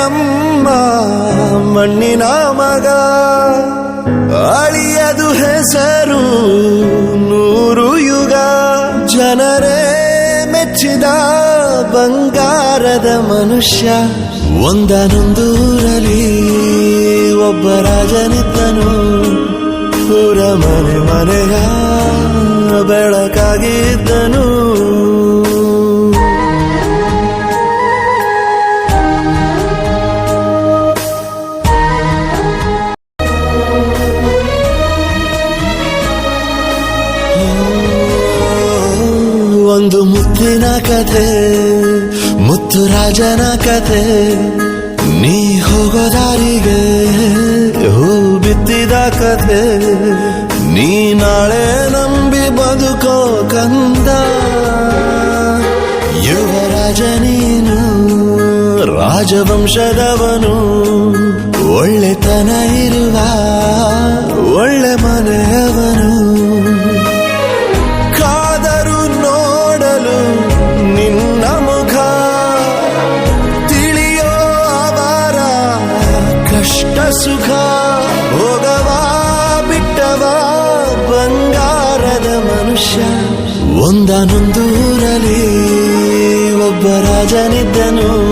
ನಮ್ಮ ಮಣ್ಣಿನ ಮಗ. ಅಳಿಯದು ಹೆಸರು ನೂರು ಯುಗ. ಜನರೇ ಮೆಚ್ಚಿದ ಬಂಗಾರದ ಮನುಷ್ಯ. ಒಂದನೊಂದೂರಲ್ಲಿ ಒಬ್ಬ ರಾಜನಿದ್ದನು. ಊರ ಮನೆ ಮನೆಯ ಬೆಳಕಾಗಿದ್ದನು ಒಂದು ಮುತ್ತಿನ ಕಥೆ, ಮುತ್ತು ರಾಜನ ಕಥೆ. ನೀ ಹೋಗೋ ದಾರಿಗೆ ಹೂ ಬಿತ್ತಿದ ಕಥೆ. ನೀ ನಾಳೆ ನಂಬಿ ಬದುಕೋ ಕಂದ. ಯುವರಾಜ ನೀನು, ರಾಜವಂಶದವನು. ಸುಖ ಹೋಗವಾ ಬಿಟ್ಟವ ಬಂಗಾರದ ಮನುಷ್ಯ. ಒಂದಾನೊಂದೂರಲ್ಲಿ ಒಬ್ಬ ರಾಜನಿದ್ದನು.